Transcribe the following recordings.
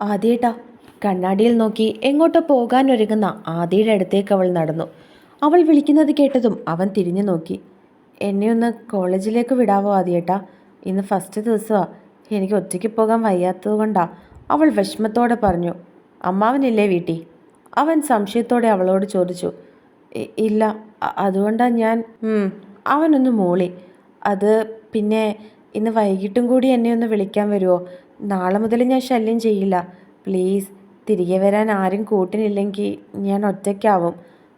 ആദ്യേട്ടാ കണ്ണാടിയിൽ നോക്കി എങ്ങോട്ടോ പോകാനൊരുങ്ങുന്ന ആദിയുടെ അടുത്തേക്ക് അവൾ നടന്നു. അവൾ വിളിക്കുന്നത് കേട്ടതും അവൻ തിരിഞ്ഞു നോക്കി. എന്നെ ഒന്ന് കോളേജിലേക്ക് വിടാവോ ആദ്യേട്ടാ? ഇന്ന് ഫസ്റ്റ് ദിവസമാണ് എനിക്ക് ഒറ്റയ്ക്ക് പോകാൻ വയ്യാത്തതുകൊണ്ടാ അവൾ വിഷമത്തോടെ പറഞ്ഞു. അമ്മാവനില്ലേ വീട്ടി? അവൻ സംശയത്തോടെ അവളോട് ചോദിച്ചു. ഇല്ല. അതുകൊണ്ടാ ഞാൻ ഉം." അവനൊന്ന് മൂളി. അത് പിന്നെ ഇന്ന് വൈകിട്ടും കൂടി എന്നെ ഒന്ന് വിളിക്കാൻ വരുമോ നാളെ മുതൽ ഞാൻ ശല്യം ചെയ്യില്ല. പ്ലീസ് തിരികെ വരാൻ ആരും കൂട്ടിനില്ലെങ്കിൽ ഞാൻ ഒറ്റയ്ക്കാവും.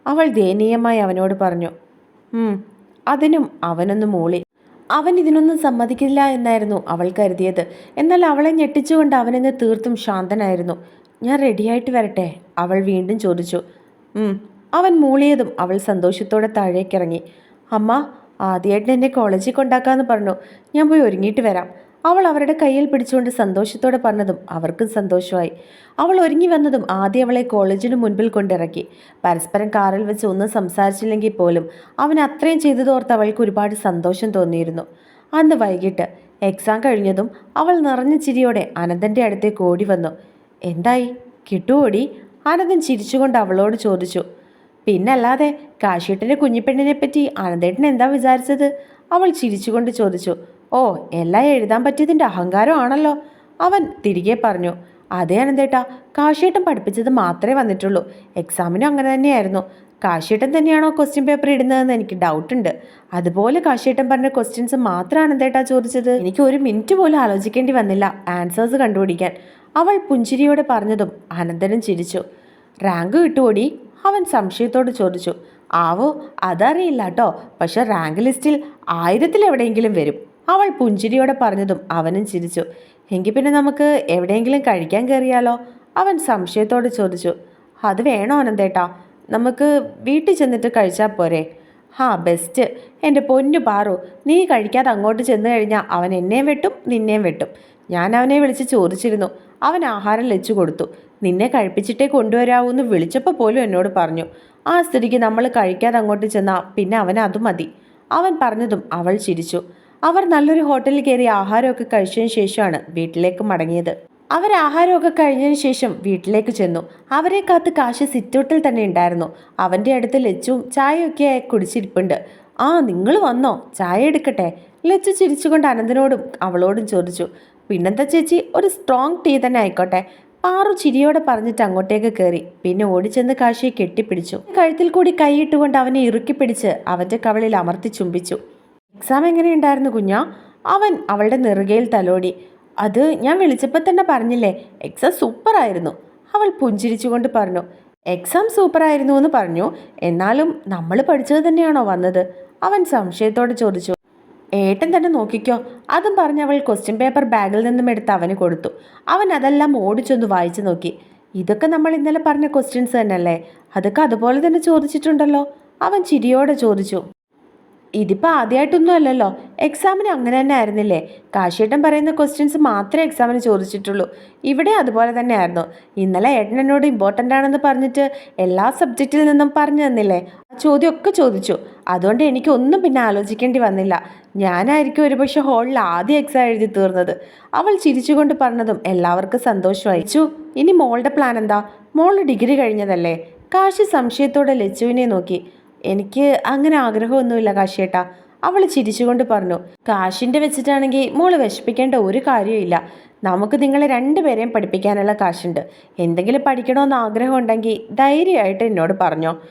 അവൾ ദയനീയമായി അവനോട് പറഞ്ഞു. അതിനും അവനൊന്ന് മൂളി. അവൻ ഇതിനൊന്നും സമ്മതിക്കില്ല എന്നായിരുന്നു അവൾ കരുതിയത്. എന്നാൽ അവളെ ഞെട്ടിച്ചുകൊണ്ട് അവനെന്ന് തീർത്തും ശാന്തനായിരുന്നു. ഞാൻ റെഡിയായിട്ട് വരട്ടെ? അവൾ വീണ്ടും ചോദിച്ചു. അവൻ മൂളിയതും അവൾ സന്തോഷത്തോടെ താഴേക്കിറങ്ങി. അമ്മ ആദ്യമായിട്ട് എന്നെ കോളേജിൽ കൊണ്ടാക്കാമെന്ന് പറഞ്ഞു. ഞാൻ പോയി ഒരുങ്ങിയിട്ട് വരാം. അവൾ അവരുടെ കയ്യിൽ പിടിച്ചുകൊണ്ട് സന്തോഷത്തോടെ പറഞ്ഞതും അവർക്കും സന്തോഷമായി. അവൾ ഒരുങ്ങി വന്നതും ആദ്യം അവളെ കോളേജിന് മുൻപിൽ കൊണ്ടിറക്കി. പരസ്പരം കാറിൽ വെച്ച് ഒന്നും സംസാരിച്ചില്ലെങ്കിൽ പോലും അവൻ അത്രയും ചെയ്തതോർത്ത് അവൾക്ക് ഒരുപാട് സന്തോഷം തോന്നിയിരുന്നു. അന്ന് വൈകിട്ട് എക്സാം കഴിഞ്ഞതും അവൾ നിറഞ്ഞ ചിരിയോടെ അനന്തന്റെ അടുത്തേക്ക് ഓടി വന്നു. എന്തായി? കിട്ടുമോടി അനന്തൻ ചിരിച്ചുകൊണ്ട് അവളോട് ചോദിച്ചു. പിന്നല്ലാതെ കാശിയേട്ടന്റെ കുഞ്ഞിപ്പെണ്ണിനെ പറ്റി അനന്തേട്ടൻ എന്താ വിചാരിച്ചത്? അവൾ ചിരിച്ചുകൊണ്ട് ചോദിച്ചു. ഓ എല്ലാം എഴുതാൻ പറ്റിയതിന്റെ അഹങ്കാരമാണല്ലോ. അവൻ തിരികെ പറഞ്ഞു അതേ അനന്തേട്ടാ കാശിയേട്ടൻ പഠിപ്പിച്ചത് മാത്രമേ വന്നിട്ടുള്ളൂ. എക്സാമിനും അങ്ങനെ തന്നെയായിരുന്നു. കാശിയേട്ടൻ തന്നെയാണോ ക്വസ്റ്റ്യൻ പേപ്പർ ഇടുന്നതെന്ന് എനിക്ക് ഡൗട്ടുണ്ട് അതുപോലെ കാശിയേട്ടൻ പറഞ്ഞ ക്വസ്റ്റ്യൻസ് മാത്രമാണ് എന്തേട്ടാ ചോദിച്ചത്. എനിക്ക് ഒരു മിനിറ്റ് പോലും ആലോചിക്കേണ്ടി വന്നില്ല ആൻസേഴ്സ് കണ്ടുപിടിക്കാൻ. അവൾ പുഞ്ചിരിയോടെ പറഞ്ഞതും അനന്തനും ചിരിച്ചു. റാങ്ക് കിട്ടുമോടി അവൻ സംശയത്തോട് ചോദിച്ചു. ആവോ അതറിയില്ല കേട്ടോ പക്ഷെ റാങ്ക് ലിസ്റ്റിൽ ആയിരത്തിൽ എവിടെയെങ്കിലും വരും. അവൾ പുഞ്ചിരിയോടെ പറഞ്ഞതും അവനും ചിരിച്ചു. എങ്കിൽ പിന്നെ നമുക്ക് എവിടെയെങ്കിലും കഴിക്കാൻ കയറിയാലോ അവൻ സംശയത്തോട് ചോദിച്ചു. അത് വേണോ അനന്തേട്ടാ? നമുക്ക് വീട്ടിൽ ചെന്നിട്ട് കഴിച്ചാൽ പോരെ. ഹാ ബെസ്റ്റ്. എന്റെ പൊന്നു പാറു നീ കഴിക്കാതെ അങ്ങോട്ട് ചെന്ന് കഴിഞ്ഞാൽ അവൻ എന്നെയും വെട്ടും നിന്നെയും വെട്ടും. ഞാൻ അവനെ വിളിച്ച് ചോദിച്ചിരുന്നു. അവൻ ആഹാരം ലച്ചു കൊടുത്തു. നിന്നെ കഴിപ്പിച്ചിട്ടേ കൊണ്ടുവരാവൂ എന്ന് വിളിച്ചപ്പോൾ പോലും എന്നോട് പറഞ്ഞു. ആ സ്ത്രീക്ക് നമ്മൾ കഴിക്കാതെ അങ്ങോട്ട് ചെന്നാൽ പിന്നെ അവൻ അത് മതി. അവൻ പറഞ്ഞതും അവൾ ചിരിച്ചു. അവർ നല്ലൊരു ഹോട്ടലിൽ കയറി ആഹാരമൊക്കെ കഴിച്ചതിന് ശേഷമാണ് വീട്ടിലേക്ക് മടങ്ങിയത്. അവർ ആഹാരമൊക്കെ കഴിഞ്ഞതിന് ശേഷം വീട്ടിലേക്ക് ചെന്നു. അവരെ കാത്ത് കാശ് സിറ്റൗട്ടിൽ തന്നെ ഉണ്ടായിരുന്നു. അവന്റെ അടുത്ത് ലച്ചും ചായയൊക്കെ കുടിച്ചിരിപ്പുണ്ട്. ആ നിങ്ങൾ വന്നോ? ചായ എടുക്കട്ടെ? ലച്ചു ചിരിച്ചുകൊണ്ട് അനന്തനോടും അവളോടും ചോദിച്ചു. പിന്നെന്താ ചേച്ചി? ഒരു സ്ട്രോങ് ടീ തന്നെ ആയിക്കോട്ടെ. പാറു ചിരിയോടെ പറഞ്ഞിട്ട് അങ്ങോട്ടേക്ക് കയറി. പിന്നെ ഓടിച്ചെന്ന് കാശിയെ കെട്ടിപ്പിടിച്ചു. കഴുത്തിൽ കൂടി കൈയിട്ടുകൊണ്ട് അവനെ ഇറുക്കി പിടിച്ച് അവന്റെ കവളിൽ അമർത്തി ചുംബിച്ചു. എക്സാം എങ്ങനെയുണ്ടായിരുന്നു കുഞ്ഞാ? അവൻ അവളുടെ നെറുകയിൽ തലോടി. അത് ഞാൻ വിളിച്ചപ്പോൾ തന്നെ പറഞ്ഞില്ലേ എക്സാം സൂപ്പറായിരുന്നു. അവൾ പുഞ്ചിരിച്ചുകൊണ്ട് പറഞ്ഞു എക്സാം സൂപ്പറായിരുന്നു എന്ന് പറഞ്ഞു. എന്നാലും നമ്മൾ പഠിച്ചത് തന്നെയാണോ വന്നത്? അവൻ സംശയത്തോടെ ചോദിച്ചു. ഏട്ടൻ തന്നെ നോക്കിക്കോ. അതും പറഞ്ഞ് അവൾ ക്വസ്റ്റ്യൻ പേപ്പർ ബാഗിൽ നിന്നും എടുത്ത് അവന് കൊടുത്തു. അവൻ അതെല്ലാം ഓടിച്ചൊന്ന് വായിച്ചു നോക്കി. ഇതൊക്കെ നമ്മൾ ഇന്നലെ പറഞ്ഞ ക്വസ്റ്റ്യൻസ് തന്നെയല്ലേ? അതൊക്കെ അതുപോലെ തന്നെ ചോദിച്ചിട്ടുണ്ടല്ലോ. അവൻ ചിരിയോടെ ചോദിച്ചു. ഇതിപ്പോൾ ആദ്യമായിട്ടൊന്നും അല്ലല്ലോ. എക്സാമിന് അങ്ങനെ തന്നെ ആയിരുന്നില്ലേ? കാശിയേട്ടൻ പറയുന്ന ക്വസ്റ്റ്യൻസ് മാത്രമേ എക്സാമിന് ചോദിച്ചിട്ടുള്ളൂ. ഇവിടെ അതുപോലെ തന്നെ ആയിരുന്നു ഇന്നലെ ഏട്ടൻ എന്നോട് ഇമ്പോർട്ടന്റ് ആണെന്ന് പറഞ്ഞിട്ട് എല്ലാ സബ്ജക്റ്റിൽ നിന്നും പറഞ്ഞു തന്നില്ലേ? ആ ചോദ്യമൊക്കെ ചോദിച്ചു. അതുകൊണ്ട് എനിക്ക് ഒന്നും പിന്നെ ആലോചിക്കേണ്ടി വന്നില്ല. ഞാനായിരിക്കും ഒരുപക്ഷെ ഹോളിൽ ആദ്യ എക്സാം എഴുതി തീർന്നത്. അവൾ ചിരിച്ചുകൊണ്ട് പറഞ്ഞതും എല്ലാവർക്കും സന്തോഷമായി. ചു ഇനി മോളുടെ പ്ലാൻ എന്താ? മോൾ ഡിഗ്രി കഴിഞ്ഞതല്ലേ? കാശി സംശയത്തോടെ ലച്ചുവിനെ നോക്കി. എനിക്ക് അങ്ങനെ ആഗ്രഹമൊന്നുമില്ല കാശിയേട്ടാ. അവൾ ചിരിച്ചുകൊണ്ട് പറഞ്ഞു കാശിന്റെ വെച്ചിട്ടാണെങ്കിൽ മോൾ വിഷമിക്കേണ്ട ഒരു കാര്യമില്ല നമുക്ക് നിങ്ങളെ രണ്ടുപേരെയും പഠിപ്പിക്കാനുള്ള കാശുണ്ട്. എന്തെങ്കിലും പഠിക്കണമെന്ന് ആഗ്രഹം ഉണ്ടെങ്കിൽ ധൈര്യമായിട്ട് എന്നോട് പറഞ്ഞോ.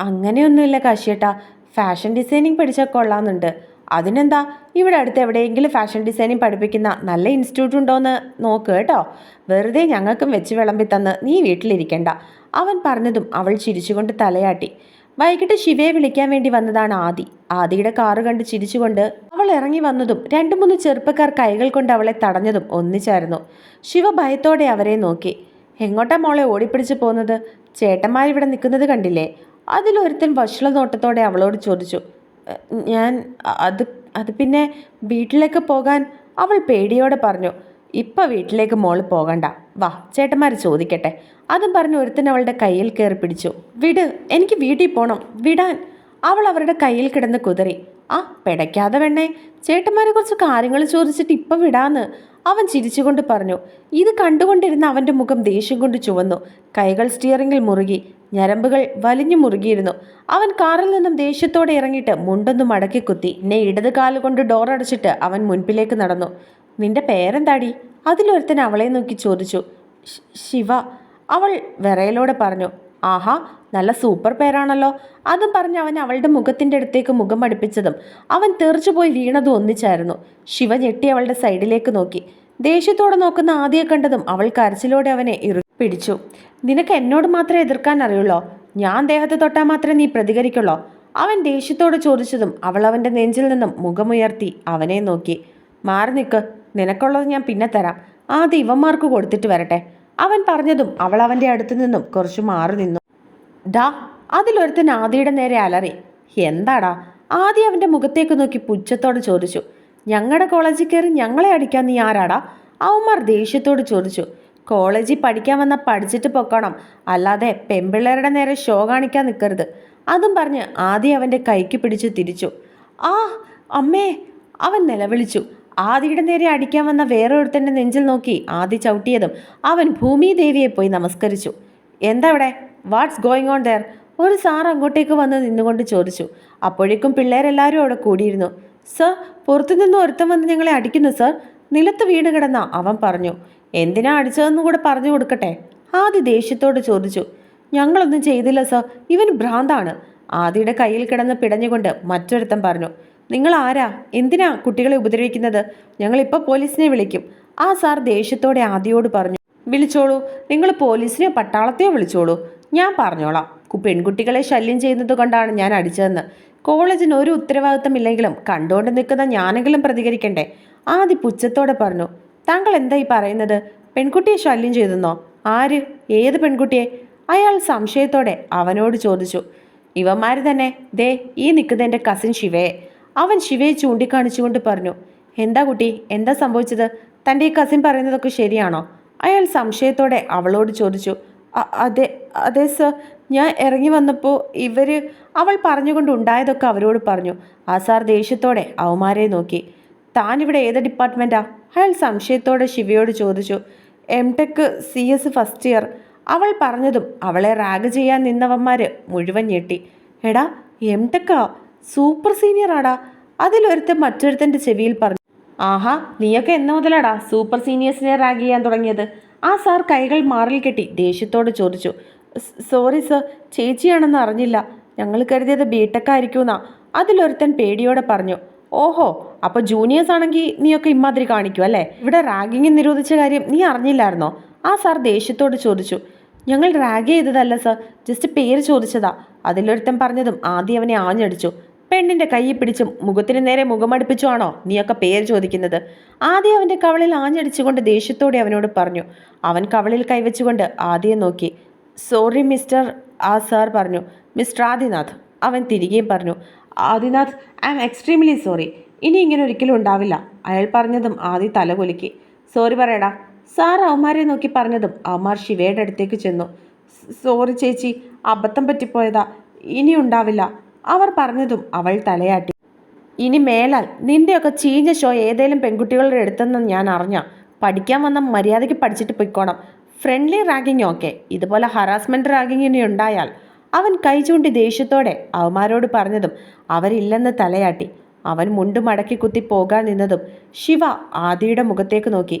അങ്ങനെയൊന്നുമില്ല കാശിയേട്ടാ. ഫാഷൻ ഡിസൈനിങ് പഠിച്ചാൽ കൊള്ളാമെന്നുണ്ട്. അതിനെന്താ? ഇവിടെ അടുത്ത് എവിടെയെങ്കിലും ഫാഷൻ ഡിസൈനിങ് പഠിപ്പിക്കുന്ന നല്ല ഇൻസ്റ്റിറ്റ്യൂട്ട് ഉണ്ടോയെന്ന് നോക്ക് കേട്ടോ. വെറുതെ ഞങ്ങൾക്കും വെച്ച് വിളമ്പി തന്ന് നീ വീട്ടിലിരിക്കണ്ട. അവൻ പറഞ്ഞതും അവൾ ചിരിച്ചുകൊണ്ട് തലയാട്ടി. വൈകിട്ട് ശിവയെ വിളിക്കാൻ വേണ്ടി വന്നതാണ് ആദി. ആദിയുടെ കാറ് കണ്ട് ചിരിച്ചുകൊണ്ട് അവൾ ഇറങ്ങി വന്നതും രണ്ടു മൂന്ന് ചെറുപ്പക്കാർ കൈകൾ കൊണ്ട് അവളെ തടഞ്ഞതും ഒന്നിച്ചായിരുന്നു. ശിവ ഭയത്തോടെ അവരെ നോക്കി. എങ്ങോട്ടാ മോളെ ഓടിപ്പിടിച്ച് പോകുന്നത് ചേട്ടന്മാരിവിടെ നിൽക്കുന്നത് കണ്ടില്ലേ? അതിലൊരുത്തൻ വഷള നോട്ടത്തോടെ അവളോട് ചോദിച്ചു. ഞാൻ അത് അത് പിന്നെ വീട്ടിലേക്ക് പോകാൻ? അവൾ പേടിയോടെ പറഞ്ഞു. ഇപ്പം വീട്ടിലേക്ക് മോൾ പോകണ്ട. വാ ചേട്ടന്മാർ ചോദിക്കട്ടെ. അതും പറഞ്ഞ് ഒരുത്തൻ അവളുടെ കയ്യിൽ കയറി പിടിച്ചു. വിട് എനിക്ക് വീട്ടിൽ പോകണം വിടാൻ. അവൾ അവരുടെ കയ്യിൽ കിടന്ന് കുതിറി. ആ പിടയ്ക്കാതെ വേണേ ചേട്ടന്മാരെ കുറച്ച് കാര്യങ്ങൾ ചോദിച്ചിട്ട് ഇപ്പം വിടാന്ന്. അവൻ ചിരിച്ചുകൊണ്ട് പറഞ്ഞു. ഇത് കണ്ടുകൊണ്ടിരുന്ന അവന്റെ മുഖം ദേഷ്യം കൊണ്ട് ചുവന്നു. കൈകൾ സ്റ്റിയറിങ്ങിൽ മുറുകി. ഞരമ്പുകൾ വലിഞ്ഞു മുറുകിയിരുന്നു. അവൻ കാറിൽ നിന്നും ദേഷ്യത്തോടെ ഇറങ്ങിയിട്ട് മുണ്ടൊന്ന് മടക്കി കുത്തി. എന്നെ ഇടത് കാലുകൊണ്ട് ഡോറടച്ചിട്ട് അവൻ മുൻപിലേക്ക് നടന്നു. നിന്റെ പേരെന്താടി? അതിലൊരുത്തൻ അവളെ നോക്കി ചോദിച്ചു. ശിവ. അവൾ വിറയലോടെ പറഞ്ഞു ആഹാ നല്ല സൂപ്പർ പേരാണല്ലോ. അതും പറഞ്ഞ് അവൻ അവളുടെ മുഖത്തിന്റെ അടുത്തേക്ക് മുഖം അടുപ്പിച്ചതും അവൻ തെറിച്ചുപോയി വീണതും ഒന്നിച്ചായിരുന്നു. ശിവ ഞെട്ടി അവളുടെ സൈഡിലേക്ക് നോക്കി. ദേഷ്യത്തോടെ നോക്കുന്ന ആദ്യം കണ്ടതും അവൾ കരച്ചിലോടെ അവനെ ഇറു പിടിച്ചു. നിനക്ക് എന്നോട് മാത്രമേ എതിർക്കാൻ അറിയുള്ളോ? ഞാൻ ദേഹത്തെ തൊട്ടാൽ മാത്രമേ നീ പ്രതികരിക്കുള്ളോ? അവൻ ദേഷ്യത്തോട് ചോദിച്ചതും അവൾ അവന്റെ നെഞ്ചിൽ നിന്നും മുഖമുയർത്തി അവനെ നോക്കി. മാറി നിൽക്ക്. നിനക്കുള്ളത് ഞാൻ പിന്നെ തരാം. ആ ഇവന്മാർക്ക് കൊടുത്തിട്ട് വരട്ടെ. അവൻ പറഞ്ഞതും അവൾ അവന്റെ അടുത്ത് നിന്നും കുറച്ച് മാറി നിന്നു. ഡാ അതിലൊരുത്തൻ ആദിയുടെ നേരെ അലറി. എന്താടാ? ആദി അവന്റെ മുഖത്തേക്ക് നോക്കി പുച്ഛത്തോട് ചോദിച്ചു. ഞങ്ങളുടെ കോളേജിൽ കയറി ഞങ്ങളെ അടിക്കാൻ നീ ആരാടാ? അവന്മാർ ദേഷ്യത്തോട് ചോദിച്ചു. കോളേജിൽ പഠിക്കാൻ വന്ന പഠിച്ചിട്ട് പൊക്കണം. അല്ലാതെ പെമ്പിള്ളേരുടെ നേരെ ഷോ കാണിക്കാൻ നിൽക്കരുത് അതും പറഞ്ഞ് ആദി അവന്റെ കൈക്ക് പിടിച്ച് തിരിച്ചു. ആ അമ്മേ അവൻ നിലവിളിച്ചു. ആദിയുടെ നേരെ അടിക്കാൻ വന്ന വേറൊരുത്തന്റെ നെഞ്ചിൽ നോക്കി ആദി ചവിട്ടിയതും അവൻ ഭൂമിദേവിയെ പോയി നമസ്കരിച്ചു. എന്താ ഇവിടെ? വാട്ട്സ് ഗോയിങ് ഓൺ ദർ ഒരു സാർ അങ്ങോട്ടേക്ക് വന്ന് നിന്നുകൊണ്ട് ചോദിച്ചു. അപ്പോഴേക്കും പിള്ളേരെല്ലാവരും അവിടെ കൂടിയിരുന്നു. സർ പുറത്തുനിന്ന് ഒരുത്തം വന്ന് ഞങ്ങളെ അടിക്കുന്നു സർ. നിലത്ത് വീണ് കിടന്ന അവൻ പറഞ്ഞു. എന്തിനാ അടിച്ചതെന്നും കൂടെ പറഞ്ഞു കൊടുക്കട്ടെ? ആദി ദേഷ്യത്തോട് ചോദിച്ചു. ഞങ്ങളൊന്നും ചെയ്തില്ല സർ. ഇവൻ ഭ്രാന്താണ്. ആദിയുടെ കയ്യിൽ കിടന്ന് പിടഞ്ഞുകൊണ്ട് മറ്റൊരുത്തൻ പറഞ്ഞു. നിങ്ങൾ ആരാ എന്തിനാ കുട്ടികളെ ഉപദ്രവിക്കുന്നത്? ഞങ്ങളിപ്പോൾ പോലീസിനെ വിളിക്കും. ആ സാർ ദേഷ്യത്തോടെ ആദ്യയോട് പറഞ്ഞു വിളിച്ചോളൂ. നിങ്ങൾ പോലീസിനെയോ പട്ടാളത്തെയോ വിളിച്ചോളൂ? ഞാൻ പറഞ്ഞോളാം. പെൺകുട്ടികളെ ശല്യം ചെയ്യുന്നത് കൊണ്ടാണ് ഞാൻ അടിച്ചതെന്ന്. കോളേജിന് ഒരു ഉത്തരവാദിത്തമില്ലെങ്കിലും കണ്ടുകൊണ്ട് നിൽക്കുന്ന ഞാനെങ്കിലും പ്രതികരിക്കണ്ടേ? ആദ്യ പുച്ഛത്തോടെ പറഞ്ഞു താങ്കൾ എന്തായി പറയുന്നത്? പെൺകുട്ടിയെ ശല്യം ചെയ്തെന്നോ? ആര്? ഏത് പെൺകുട്ടിയെ? അയാൾ സംശയത്തോടെ അവനോട് ചോദിച്ചു ഇവന്മാർ തന്നെ. ദേ ഈ നിൽക്കുന്ന എന്റെ കസിൻ ശിവയെ. അവൻ ശിവയെ ചൂണ്ടിക്കാണിച്ചുകൊണ്ട് പറഞ്ഞു എന്താ കുട്ടി എന്താ സംഭവിച്ചത്? തന്റെ ഈ കസിൻ പറയുന്നതൊക്കെ ശരിയാണോ? അയാൾ സംശയത്തോടെ അവളോട് ചോദിച്ചു അതെ അതെ സർ ഞാൻ ഇറങ്ങി വന്നപ്പോൾ ഇവർ അവൾ പറഞ്ഞുകൊണ്ട് ഉണ്ടായതൊക്കെ അവരോട് പറഞ്ഞു. ആ സാർ ദേഷ്യത്തോടെ അവമാരെ നോക്കി. താനിവിടെ ഏത് ഡിപ്പാർട്ട്മെന്റാ അയാൾ സംശയത്തോടെ ശിവയോട് ചോദിച്ചു M tech C S first year അവൾ പറഞ്ഞതും അവളെ റാഗ് ചെയ്യാൻ നിന്നവന്മാർ മുഴുവൻ ഞെട്ടി. എടാ എം ടെക്കാ സൂപ്പർ സീനിയർ ആടാ. അതിലൊരുത്തൻ മറ്റൊരുത്തന്റെ ചെവിയിൽ പറഞ്ഞു. ആഹാ നീയൊക്കെ എന്ന് മുതലാടാ സൂപ്പർ സീനിയേഴ്സിനെ റാഗ് ചെയ്യാൻ തുടങ്ങിയത്. ആ സാർ കൈകൾ മാറിൽ കെട്ടി ദേഷ്യത്തോട് ചോദിച്ചു. സോറി സർ ചേച്ചിയാണെന്ന് അറിഞ്ഞില്ല. ഞങ്ങൾ കരുതിയത് ബിടെക് ആയിരിക്കുമെന്നാ അതിലൊരുത്തൻ പേടിയോടെ പറഞ്ഞു. ഓഹോ അപ്പോൾ ജൂനിയേഴ്സ് ആണെങ്കിൽ നീയൊക്കെ ഇമ്മാതിരി കാണിക്കും അല്ലേ? ഇവിടെ റാഗിങ് നിരോധിച്ച കാര്യം നീ അറിഞ്ഞില്ലായിരുന്നോ? ആ സാർ ദേഷ്യത്തോട് ചോദിച്ചു. ഞങ്ങൾ റാഗ് ചെയ്തതല്ല സർ ജസ്റ്റ് പേര് ചോദിച്ചതാ. അതിലൊരുത്തൻ പറഞ്ഞതും ആദ്യം അവനെ ആഞ്ഞടിച്ചു. പെണ്ണിന്റെ കൈ പിടിച്ച് മുഖത്തിന് നേരെ മുഖമടുപ്പിച്ചുവാണോ നീയൊക്കെ പേര് ചോദിക്കുന്നത്. ആദ്യം അവന്റെ കവളിൽ ആഞ്ഞടിച്ചുകൊണ്ട് ദേഷ്യത്തോടെ അവനോട് പറഞ്ഞു. അവൻ കവളിൽ കൈവച്ചുകൊണ്ട് ആദ്യം നോക്കി. സോറി മിസ്റ്റർ ആ സാർ പറഞ്ഞു. മിസ്റ്റർ ആദിനാഥ് അവൻ തിരികെയും പറഞ്ഞു. Adinath I am extremely sorry ഇനി ഇങ്ങനെ ഒരിക്കലും ഉണ്ടാവില്ല. അയാൾ പറഞ്ഞതും ആദി തലകുലുക്കി സോറി പറയടാ. സാർ അവന്മാരെ നോക്കി പറഞ്ഞതും അവന്മാർ ശിവയുടെ അടുത്തേക്ക് ചെന്നു. സോറി ചേച്ചി. അബദ്ധം പറ്റിപ്പോയതാ. ഇനി ഉണ്ടാവില്ല. അവർ പറഞ്ഞതും അവൾ തലയാട്ടി. ഇനി മേലാൽ നിന്റെയൊക്കെ ചീഞ്ഞ ഷോ ഏതേലും പെൺകുട്ടികളുടെ അടുത്തെന്ന് ഞാൻ അറിഞ്ഞ പഠിക്കാൻ വന്ന മര്യാദയ്ക്ക് പഠിച്ചിട്ട് പൊയ്ക്കോണം. ഫ്രണ്ട്ലി റാഗിങ് ഓക്കെ ഇതുപോലെ ഹറാസ്മെന്റ് റാഗിങ് ഇനി ഉണ്ടായാൽ അവൻ കൈ ചൂണ്ടി ദേഷ്യത്തോടെ അവന്മാരോട് പറഞ്ഞതും അവരില്ലെന്ന് തലയാട്ടി. അവൻ മുണ്ട് മടക്കി കുത്തി പോകാൻ നിന്നതും ശിവ ആദിയുടെ മുഖത്തേക്ക് നോക്കി.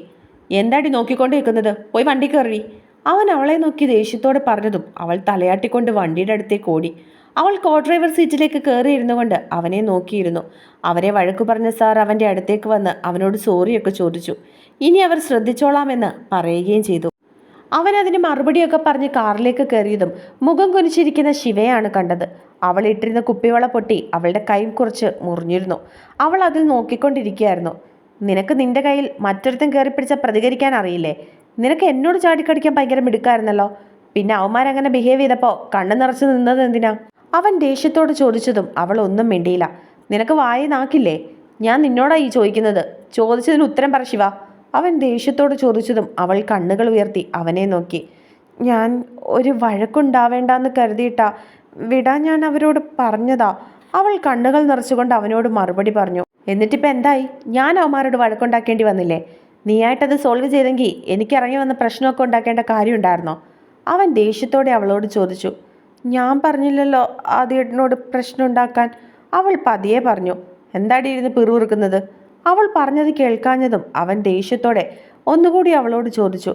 എന്താടി നോക്കിക്കൊണ്ട് നിൽക്കുന്നത് പോയി വണ്ടി കയറി. അവൻ അവളെ നോക്കി ദേഷ്യത്തോടെ പറഞ്ഞതും അവൾ തലയാട്ടിക്കൊണ്ട് വണ്ടിയുടെ അടുത്തേക്ക് ഓടി. അവൾ കോ ഡ്രൈവർ സീറ്റിലേക്ക് കയറിയിരുന്നു കൊണ്ട് അവനെ നോക്കിയിരുന്നു. അവരെ വഴക്കു പറഞ്ഞ സാർ അവന്റെ അടുത്തേക്ക് വന്ന് അവനോട് സോറിയൊക്കെ ചോദിച്ചു. ഇനി അവർ ശ്രദ്ധിച്ചോളാമെന്ന് പറയുകയും ചെയ്തു. അവൻ അതിന് മറുപടിയൊക്കെ പറഞ്ഞ് കാറിലേക്ക് കയറിയതും മുഖം കുനിച്ചിരിക്കുന്ന ശിവയാണ് കണ്ടത്. അവൾ ഇട്ടിരുന്ന കുപ്പിവള പൊട്ടി അവളുടെ കൈ കുറച്ച് മുറിഞ്ഞിരുന്നു. അവൾ അതിൽ നോക്കിക്കൊണ്ടിരിക്കുകയായിരുന്നു. നിനക്ക് നിന്റെ കയ്യിൽ മറ്റൊരുത്തൻ കയറി പിടിച്ച പ്രതികരിക്കാൻ അറിയില്ലേ? നിനക്ക് എന്നോട് ചാടിക്കടിക്കാൻ ഭയങ്കര മിടുക്കായിരുന്നല്ലോ. പിന്നെ അവന്മാരങ്ങനെ ബിഹേവ് ചെയ്തപ്പോൾ കണ്ണു നിറച്ച് നിന്നത് എന്തിനാ? അവൻ ദേഷ്യത്തോട് ചോദിച്ചതും അവൾ ഒന്നും മിണ്ടിയില്ല. നിനക്ക് വായി നാക്കില്ലേ? ഞാൻ നിന്നോടാ ഈ ചോദിക്കുന്നത്. ചോദിച്ചതിന് ഉത്തരം പറ ശിവ. അവൻ ദേഷ്യത്തോട് ചോദിച്ചതും അവൾ കണ്ണുകൾ ഉയർത്തി അവനെ നോക്കി. ഞാൻ ഒരു വഴക്കുണ്ടാവേണ്ടെന്ന് കരുതിയിട്ടാ വിടാൻ ഞാൻ അവരോട് പറഞ്ഞതാ. അവൾ കണ്ണുകൾ നിറച്ചുകൊണ്ട് അവനോട് മറുപടി പറഞ്ഞു. എന്നിട്ടിപ്പോൾ എന്തായി? ഞാൻ അവന്മാരോട് വഴക്കുണ്ടാക്കേണ്ടി വന്നില്ലേ? നീയായിട്ടത് സോൾവ് ചെയ്തെങ്കിൽ എനിക്ക് ഇറങ്ങി വന്ന പ്രശ്നമൊക്കെ ഉണ്ടാക്കേണ്ട കാര്യമുണ്ടായിരുന്നോ? അവൻ ദേഷ്യത്തോടെ അവളോട് ചോദിച്ചു. ഞാൻ പറഞ്ഞില്ലല്ലോ ആദ്യേട്ടനോട് പ്രശ്നം ഉണ്ടാക്കാൻ അവൾ പതിയെ പറഞ്ഞു എന്താടി ഇരുന്ന് പിറുവിറുക്കുന്നത് അവൾ പറഞ്ഞത് കേൾക്കാഞ്ഞതും അവൻ ദേഷ്യത്തോടെ ഒന്നുകൂടി അവളോട് ചോദിച്ചു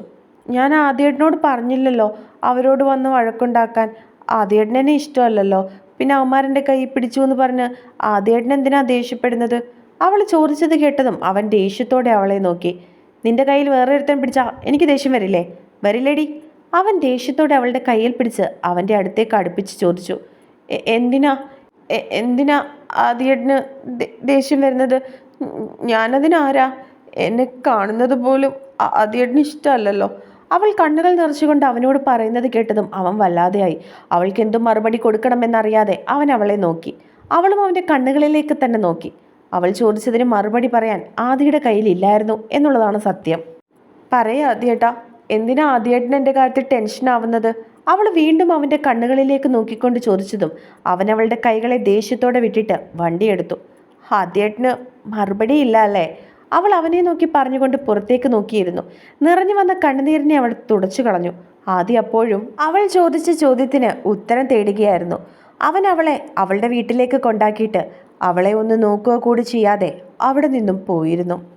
ഞാൻ ആദ്യേട്ടനോട് പറഞ്ഞില്ലല്ലോ അവരോട് വന്ന് വഴക്കുണ്ടാക്കാൻ? ആദ്യേട്ടനെ ഇഷ്ടമല്ലല്ലോ. പിന്നെ അവന്മാരന്റെ കൈ പിടിച്ചു എന്ന് പറഞ്ഞ് ആദ്യേട്ടൻ എന്തിനാ ദേഷ്യപ്പെടുന്നത്? അവൾ ചോദിച്ചത് കേട്ടതും അവൻ ദേഷ്യത്തോടെ അവളെ നോക്കി നിന്റെ കയ്യിൽ വേറെ ഒരുത്തൻ പിടിച്ചാ എനിക്ക് ദേഷ്യം വരില്ലേ? വരില്ലേടി? അവൻ ദേഷ്യത്തോടെ അവളുടെ കയ്യിൽ പിടിച്ച് അവന്റെ അടുത്തേക്ക് അടുപ്പിച്ച് ചോദിച്ചു എന്തിനാ? എന്തിനാ ആദ്യേട്ടന് ദേഷ്യം വരുന്നത്? ഞാനതിനാരാ എന്നെ കാണുന്നത് പോലും ആ- ഇഷ്ടമല്ലല്ലോ. അവൾ കണ്ണുകൾ നിറച്ചുകൊണ്ട് അവനോട് പറയുന്നത് കേട്ടതും അവൻ വല്ലാതെയായി. അവൾക്ക് എന്തും മറുപടി കൊടുക്കണമെന്നറിയാതെ അവൻ അവളെ നോക്കി. അവളും അവന്റെ കണ്ണുകളിലേക്ക് തന്നെ നോക്കി. അവൾ ചോദിച്ചതിന് മറുപടി പറയാൻ ആദിയുടെ കയ്യിലില്ലായിരുന്നു എന്നുള്ളതാണ് സത്യം. പറയാ ആദ്യേട്ടാ. എന്തിനാ ആദ്യേട്ടൻ എന്റെ കാര്യത്തിൽ ടെൻഷൻ ആവുന്നത്? അവൾ വീണ്ടും അവന്റെ കണ്ണുകളിലേക്ക് നോക്കിക്കൊണ്ട് ചോദിച്ചതും അവൻ അവളുടെ കൈകളെ ദേഷ്യത്തോടെ വിട്ടിട്ട് വണ്ടിയെടുത്തു ആദ്യേട്ടന് മറുപടി ഇല്ല അല്ലേ? അവൾ അവനെ നോക്കി പറഞ്ഞുകൊണ്ട് പുറത്തേക്ക് നോക്കിയിരുന്നു. നിറഞ്ഞു വന്ന കണ്ണുനീരിനെ അവൾ തുടച്ചു കളഞ്ഞു. ആദ്യം അപ്പോഴും അവൾ ചോദിച്ച ചോദ്യത്തിന് ഉത്തരം തേടുകയായിരുന്നു. അവൻ അവളെ അവളുടെ വീട്ടിലേക്ക് കൊണ്ടാക്കിയിട്ട് അവളെ ഒന്ന് നോക്കുക കൂടി ചെയ്യാതെ അവിടെ നിന്നും പോയിരുന്നു.